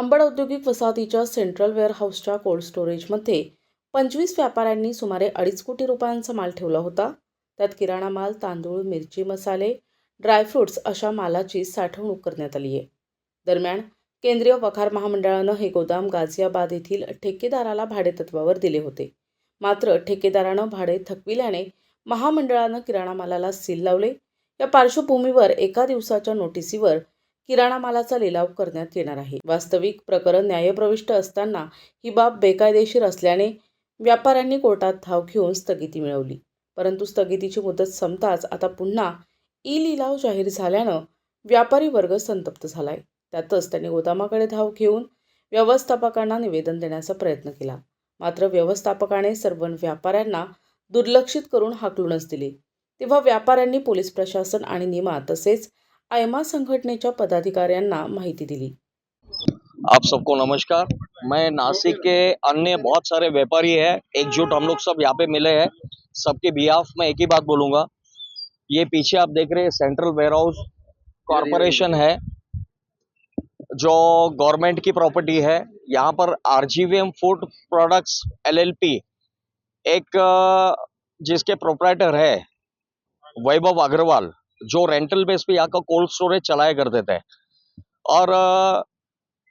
अंबड औद्योगिक वसाहतीच्या central वेअरहाऊसच्या cold स्टोरेजमध्ये पंचवीस व्यापाऱ्यांनी सुमारे अडीच कोटी रुपयांचा माल ठेवला होता. त्यात किराणा माल तांदूळ मिरची मसाले ड्रायफ्रुट्स अशा मालाची साठवणूक करण्यात आली आहे. दरम्यान केंद्रीय वखार महामंडळानं हे गोदाम गाझियाबाद येथील ठेकेदाराला भाडेतत्वावर दिले होते. मात्र ठेकेदारानं भाडे थकविल्याने महामंडळानं किराणा मालाला सील लावले. या पार्श्वभूमीवर एका दिवसाच्या नोटिसीवर किराणा मालाचा लिलाव करण्यात येणार आहे. वास्तविक प्रकरण न्यायप्रविष्ट असताना ही बाब बेकायदेशीर असल्याने व्यापाऱ्यांनी कोर्टात धाव घेऊन स्थगिती मिळवली. परंतु स्थगितीची मुदत संपताच आता पुन्हा ई लिलाव जाहीर झाल्यानं व्यापारी वर्ग संतप्त झालाय. त्यातच त्यांनी गोदामाकडे धाव घेऊन व्यवस्थापकांना निवेदन देण्याचा प्रयत्न केला. मात्र व्यवस्थापकाने सर्व व्यापाऱ्यांना दुर्लक्षित करून हाकलूनच दिले. तेव्हा व्यापाऱ्यांनी पोलीस प्रशासन आणि निमा तसेच आयमा संघटनेच्या दिली. आप सबको नमस्कार. मैं नासिक के अन्य बहुत सारे व्यापारी है, एकजुट हम लोग सब यहाँ पे मिले हैं। सबके बिहाफ में एक ही बात बोलूँगा। ये पीछे आप देख रहे हैं सेंट्रल वेयर हाउस कॉरपोरेशन है, जो गवर्नमेंट की प्रॉपर्टी है। यहाँ पर आरजीवीएम फ़ूड प्रोडक्ट्स एलएलपी एक, जिसके प्रोपराइटर है, वैभव अग्रवाल। जो रेंटल बेस पे यहाँ का कोल्ड स्टोरेज चलाया करते थे। और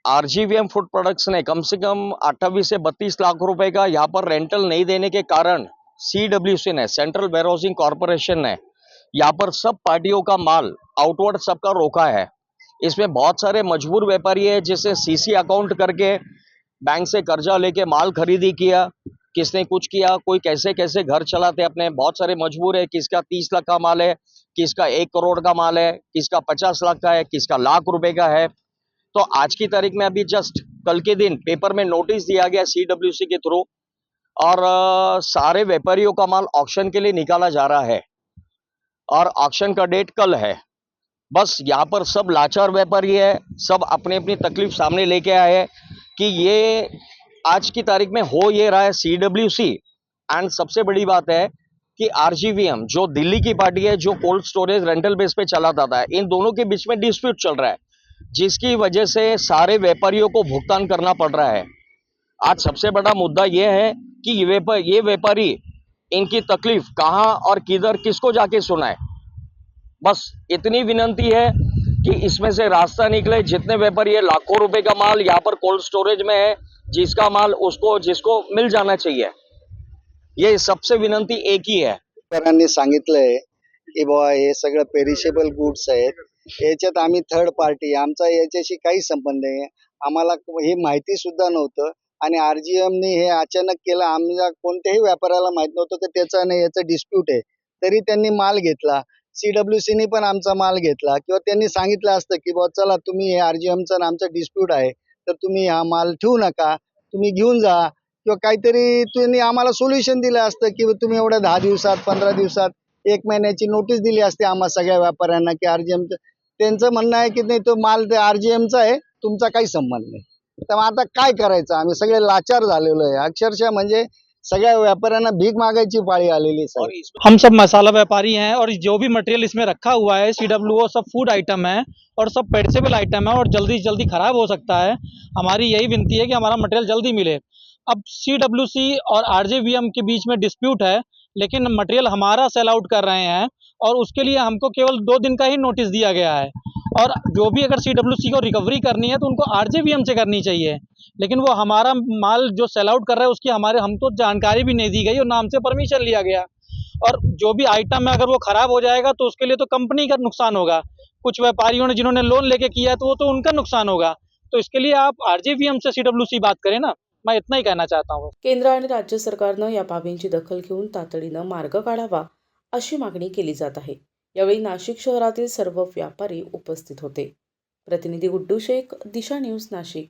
आरजीवीएम फ़ूड प्रोडक्ट्स ने कम से कम 28 से 32 लाख रुपए का यहाँ पर रेंटल नहीं देने के कारण सीडब्ल्यूसी ने सेंट्रल वेयरहाउसिंग कॉरपोरेशन ने यहाँ पर सब पार्टियों का माल आउटवर्ड सबका रोका है। इसमें बहुत सारे मजबूर व्यापारी है जिसने सीसी अकाउंट करके बैंक से कर्जा लेके माल खरीदी किया। किसने कुछ किया, कोई कैसे कैसे घर चलाते अपने, बहुत सारे मजबूर है, किसका तीस लाख का माल है, किसका एक करोड़ का माल है, किसका पचास लाख का है, किसका लाख रुपए का है। तो आज की तारीख में अभी जस्ट कल के दिन पेपर में नोटिस दिया गया सीडब्ल्यूसी के थ्रू और सारे व्यापारियों का माल ऑक्शन के लिए निकाला जा रहा है और ऑक्शन का डेट कल है। बस यहाँ पर सब लाचार व्यापारी है, सब अपनी अपनी तकलीफ़ सामने लेके आए हैं कि ये आज की तारीख में हो ये रहा है सीडब्ल्यूसी एंड सबसे बड़ी बात है कि आरजीवीएम जो दिल्ली की पार्टी है, जो कोल्ड स्टोरेज रेंटल बेस पे चलाता था, इन दोनों के बीच में डिस्प्यूट चल रहा है, जिसकी वजह से सारे व्यापारियों को भुगतान करना पड़ रहा है। आज सबसे बड़ा मुद्दा यह है कि ये ये व्यापारी, इनकी तकलीफ़ कहाँ और किधर, किसको जाके सुनाए? बस इतनी विनंती है कि इसमें से रास्ता निकले, जितने व्यापारी है, लाखों रुपए का माल यहाँ पर कोल्ड स्टोरेज में है जिसका माल उसको जिसको मिल जाना चाहिए। ये सबसे विनंती एक ही है। शेतकऱ्यांनी सांगितलंय की बाबा हे सगळं पेरिशेबल गुड्स आहेत. याच्यात आम्ही थर्ड पार्टी आमचा याच्याशी काही संबंध नाही आम्हाला हे माहिती सुद्धा नव्हतं आणि आरजीएमनी हे अचानक केलं. आमच्या कोणत्याही व्यापाऱ्याला माहीत नव्हतं तर त्याचं आणि याचं डिस्प्यूट आहे. तरी त्यांनी माल घेतला. सीडब्ल्यूसीनी पण आमचा माल घेतला. किंवा त्यांनी सांगितलं असतं की बाबा चला तुम्ही हे आरजीएमचा आणि आमचा डिस्प्यूट आहे. तर तुम्ही हा माल ठेवू नका. तुम्ही घेऊन जा. किंवा काहीतरी तुम्ही आम्हाला सोल्युशन दिलं असतं की तुम्ही एवढ्या दहा दिवसात पंधरा दिवसात एक महिन्याची नोटीस दिली असते आम्हा सगळ्या व्यापाऱ्यांना की आरजीएमचं त्यांचं म्हणणं आहे की नाही तो माल ते आरजीएमचा आहे तुमचा काही संबंध नाही. तर आता काय करायचं? आम्ही सगळे लाचार झालेलो आहे. अक्षरशः म्हणजे सगळ्या व्यापाऱ्यांना भीक मागायची पाळी आलेली सर हम सब मसाला व्यापारी हैं और जो भी मटेरियल इसमें रखा हुआ है सी डब्ल्यू सब फ़ूड आइटम है और सब पेरिसेबल आइटम है और जल्दी से जल्दी खराब हो सकता है। हमारी यही विनती है कि हमारा मटेरियल जल्दी मिले। अब सी डब्ल्यू सी और आर जे वी एम के बीच में डिस्प्यूट है लेकिन मटेरियल हमारा सेल आउट कर रहे हैं और उसके लिए हमको केवल दो दिन का ही नोटिस दिया गया है। और जो भी अगर सी डब्ल्यू सी को रिकवरी करनी है तो उनको आर से करनी चाहिए। लेकिन वो हमारा माल जो सेल आउट कर रहा है, उसकी हमारे हमको जानकारी भी नहीं दी गई और नाम से परमिशन लिया गया। और जो भी आइटम है अगर वो खराब हो जाएगा तो उसके लिए तो कंपनी का नुकसान होगा। कुछ व्यापारियों ने, जिन्होंने लोन लेके किया है तो वो तो उनका नुकसान होगा। तो इसके लिए आप आरजेवीएम से सीडब्ल्यूसी बात करें ना। मैं इतना ही कहना चाहता हूँ। केंद्र आणि राज्य सरकारनं या बाबींची दखल घेऊन तातडीनं मार्ग काढावा अशी मागणी केली जात आहे. यावेळी नाशिक शहरातील सर्व व्यापारी उपस्थित होते. प्रतिनिधी गुड्डू शेख दिशा न्यूज नाशिक.